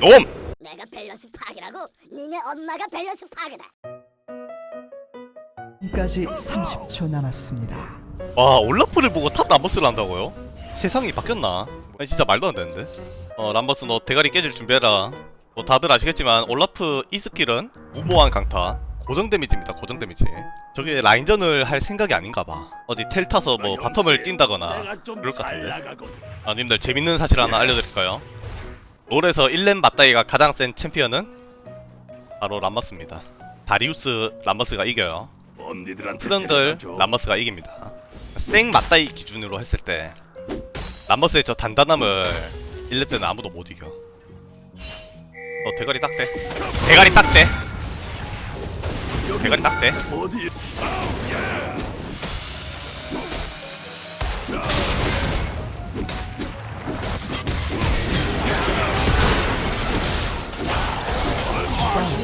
놈! 내가 밸런스 파괴라고? 니네 엄마가 밸런스 파괴다. 까지 30초 남았습니다. 와 올라프를 보고 탑 람버스를 한다고요? 세상이 바뀌었나? 아니 진짜 말도 안 되는데 어 람버스 너 대가리 깨질 준비해라 뭐 다들 아시겠지만 올라프 이 스킬은 무모한 강타 고정 데미지입니다 고정 데미지 저게 라인전을 할 생각이 아닌가 봐 어디 텔 타서 뭐 바텀을 뛴다거나 그럴 것 같은데 아 님들 재밌는 사실 하나 알려드릴까요? 롤에서 1렘 맞다이가 가장 센 챔피언은 바로 람버스입니다 다리우스 람버스가 이겨요 트런들 람버스가 이깁니다. 생 맞다이 기준으로 했을 때 람버스의 저 단단함을 1렙 때는 아무도 못 이겨. 어 대가리 딱대. 대가리 딱대. 대가리 딱대.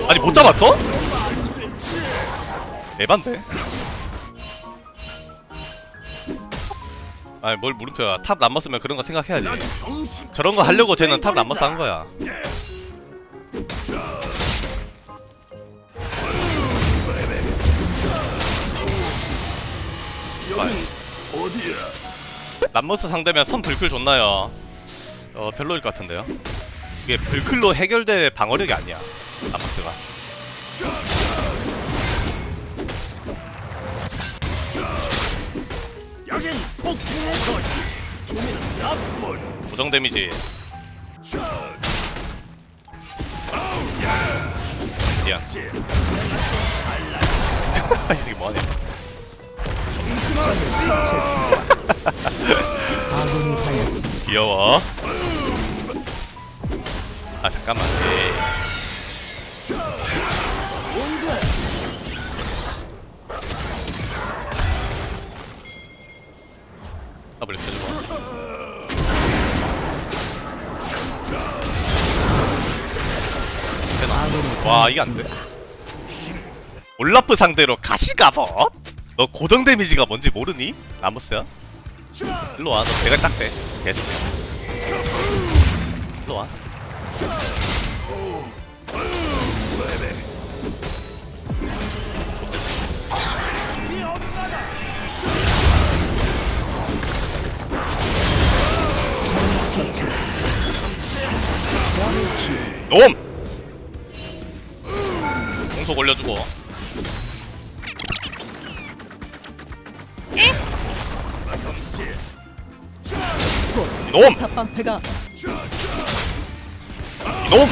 아니 못 잡았어? 에반데. 아니 뭘 물음표야 탑 람버스면 그런 거 생각해야지 저런 거 하려고 쟤는 탑 람버스 한 거야 어디야? 람버스 상대면 선 불클 좋나요? 어 별로일 것 같은데요. 이게 불클로 해결될 방어력이 아니야. 람버스가. 여긴 폭풍의 거지. 주민은 나쁜. 고정 데미지. 미안. 이 새끼? 아군이 당했습니다. 귀여워. 아 잠깐만. 에이. 되나? 와 이게 안 돼. 올라프 상대로 가시가버? 너 고정 데미지가 뭔지 모르니? 라모스야? 일로 와, 너 대가리 딱 대. 계속. 일로 와. 놈! 공속 올려주고. 놈! 탑방패가 놈!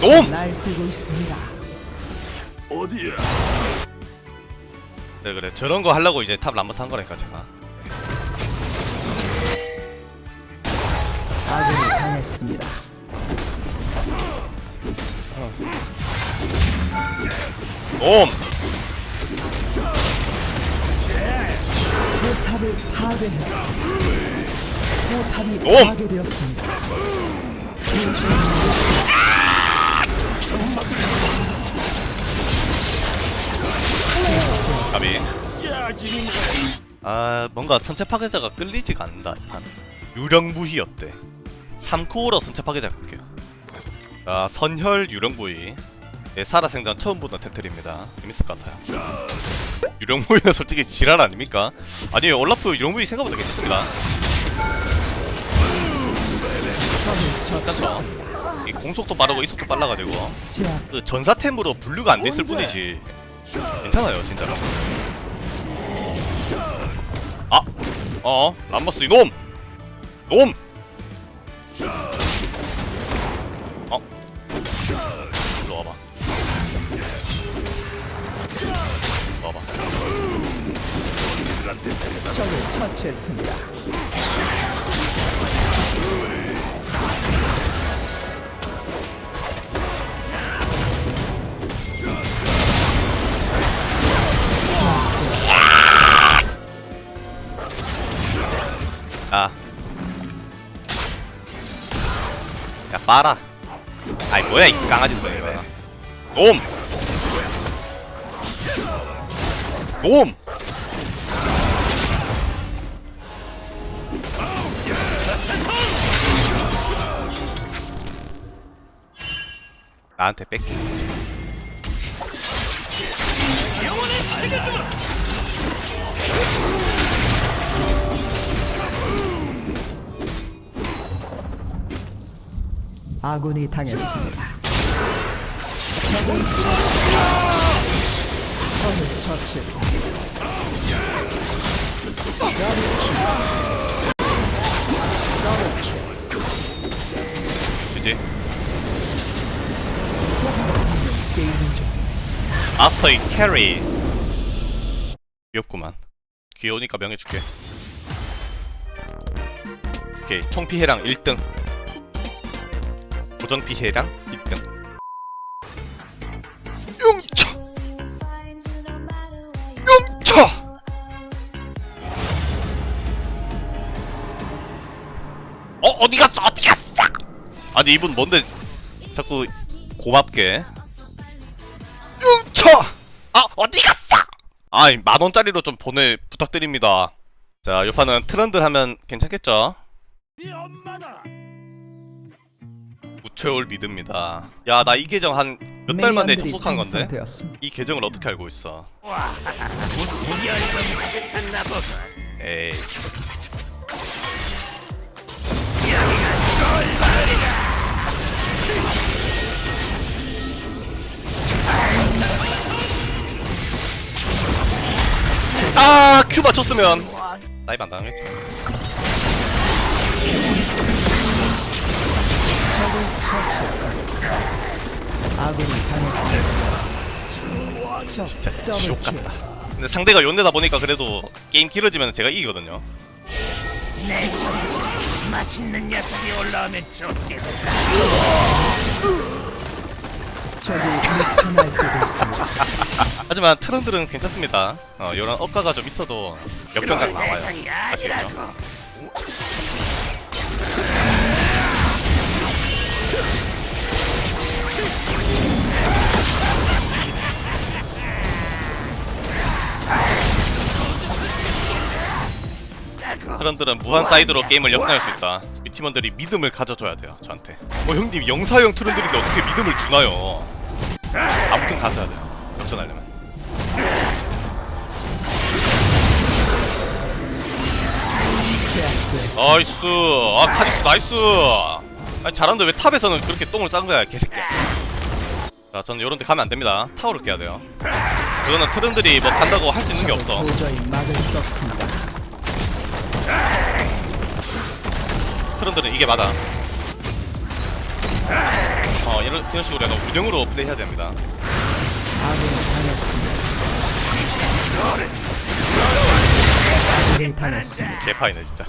놈! 날뛰고 있습니다. 어디야? 네 그래 저런 거 하려고 이제 탑 람버스 한 거라니까 제가 아군이 당했습니다. 놈! 포탑을 파괴했습니다. 포탑이 놈! 파괴되었습니다. 가비 아 뭔가 선체 파괴자가 끌리지가 않는다 이판 유령부희였대 3코어로 선체 파괴자 갈게요 아 선혈 유령부희 네, 살아생전 처음 보는 태틀입니다 재밌을 것 같아요 유령부희는 솔직히 지랄 아닙니까? 아니에요 올라프 유령부희 생각보다 괜찮습니다 괜찮죠? 이 공속도 빠르고 이속도 빨라가지고 그 전사템으로 분류가 안 됐을 뿐이지 괜찮아요 진짜로 아! 어 람버스 이놈! 놈! 어? 일로 와봐 와봐 적을 처치했습니다. 빨아 아이 뭐야 이 강아지 뭐야 이거 놈! 놈! 나한테 뺏기 영원을 살려주마! 아군이 당했습니다. 적을 처치했습니다. 게임을 종료했습니다. 아스터이 캐리 귀엽구만 귀여우니까 명예 줄게 오케이 총 피해량 1등 고정 피해량 1등. 용차! 용차! 어 어디 갔어? 어디 갔어? 아니 이분 뭔데 자꾸 고맙게. 용차! 아 어디 갔어? 아이 만원짜리로 좀 보내 부탁드립니다. 자 요판은 트렌드 하면 괜찮겠죠? 네 엄마다. 우체올 미드입니다. 야 나 이 계정 한 몇 달 만에 접속한 건데. 이 계정을 어떻게 알고 있어. 에이. 아 큐 맞췄으면. 나이 아군이 당했습니다. 적 진짜 지옥 킬. 같다 근데 상대가 요네다 보니까 그래도 게임 길어지면 제가 이기거든요 내 정신 맛있는 녀석이 올라오면 미쳐 있습니다. 하지만 트런들은 괜찮습니다 어 요런 억가가 좀 있어도 역전각 나와요 아시겠죠? 트런들은 무한 사이드로 게임을 역전할 수 있다. 이 팀원들이 믿음을 가져줘야 돼요 저한테. 어 형님 영사형 트런들인데 어떻게 믿음을 주나요? 아무튼 가져야 돼요 역전하려면. 나이스! 아 카디스 나이스! 아니 잘하는데 왜 탑에서는 그렇게 똥을 싼 거야 개새끼야. 자 저는 요런 데 가면 안 됩니다. 타워를 깨야 돼요. 그거는 트런들이 뭐 간다고 할 수 있는 게 없어. 도저히 막을 수 없습니다. 트런들은 이게 맞아. 어 이런, 이런 식으로 약간 운영으로 플레이해야 됩니다. 개파이네 진짜.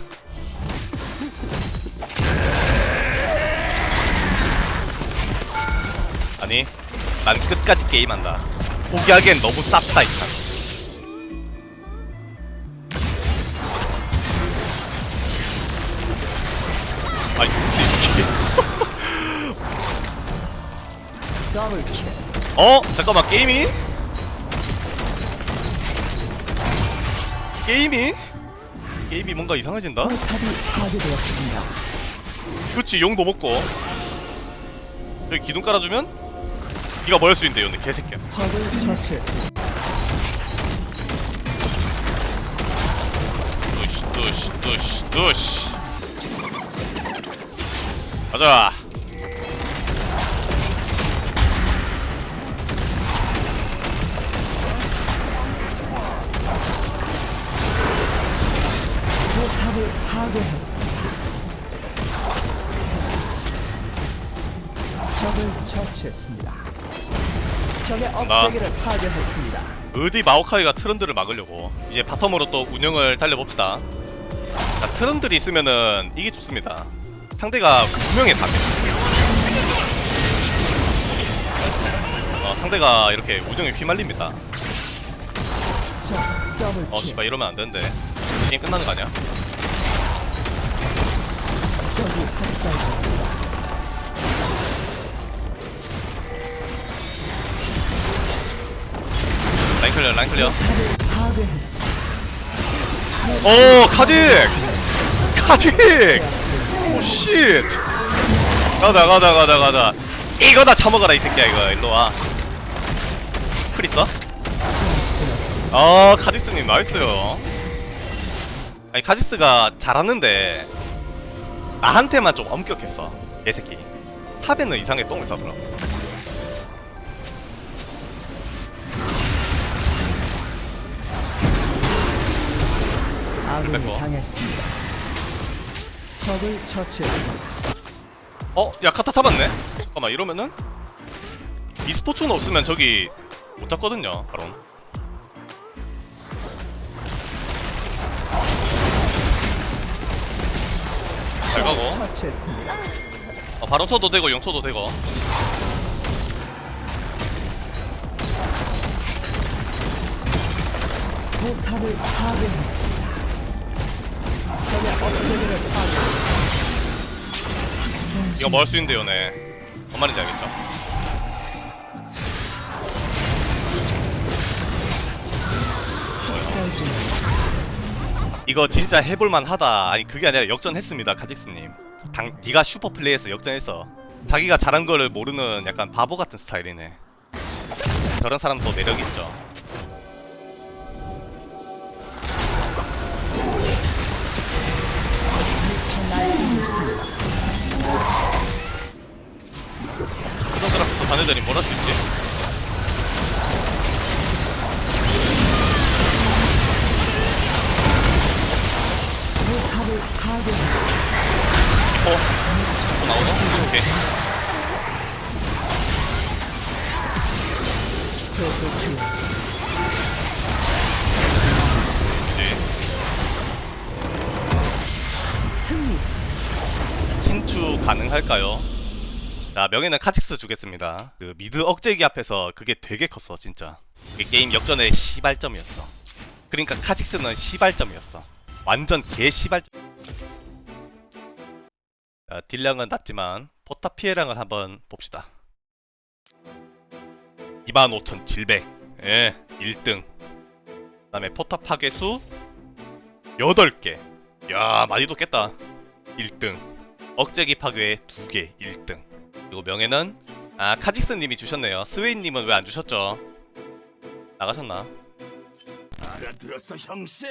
아니 난 끝까지 게임한다. 포기하기엔 너무 쌌다 이탄 이게. 어? 잠깐만 게임이? 게임이? 게임이 뭔가 이상해진다? 그렇지 용도 먹고 여기 기둥 깔아주면 네가 뭐할수 있는데 근데 개새끼야. 두시 두시 두시 두시 가자 포탑을 파괴했습니다. 적을 처치했습니다. 적의 업체계를 파괴했습니다. 어디 마오카이가 트런드를 막으려고 이제 바텀으로 또 운영을 달려봅시다 자 트런들이 있으면은 이게 좋습니다 상대가 분명히 답해 어, 상대가 이렇게 운영에 휘말립니다 어 킬. 씨발 이러면 안 되는데 게임 끝나는 거 아니야? 라인 클리어 라인 클리어. 오 카직 카직 오 쉣 가자 가자 가자 가자. 이거 다 처먹어라 이 새끼야 이거. 일로와. 풀 있어? 아 카직스님 나이스요. 아니 카직스가 잘하는데 나한테만 좀 엄격했어 개새끼. 탑에는 이상하게 똥을 싸더라고 아군이 됐고. 당했습니다. 적을 처치했습니다. 어? 야 카타 잡았네? 잠깐만 이러면은 e스포츠는 없으면 저기 못 잡거든요 바로 잘 가고 처치했습니다. 어, 바로 쳐도 되고 영 쳐도 되고 포탑을 파괴했습니다. 이거 먹을 수 있는데 요 네. 뭔 말인지 알겠죠? 이거 진짜 해볼만 하다. 아니 그게 아니라 역전했습니다 카직스님. 당 니가 슈퍼 플레이에서 역전했어 자기가 잘한 거를 모르는 약간 바보 같은 스타일이네. 저런 사람도 매력 있죠 할까요? 자 명예는 카직스 주겠습니다. 그 미드 억제기 앞에서 그게 되게 컸어 진짜. 이게 게임 역전의 시발점이었어. 그러니까 카직스는 시발점이었어. 완전 개 시발점. 자, 딜량은 낮지만 포탑 피해량을 한번 봅시다. 25,700 예, 1등. 그 다음에 포탑 파괴수 8개. 야 많이 뒀겠다. 1등 억제기 파괴 2개 1등 그리고 명예는 아 카직스님이 주셨네요 스웨인님은 왜 안 주셨죠? 나가셨나? 알아들었어 형씨?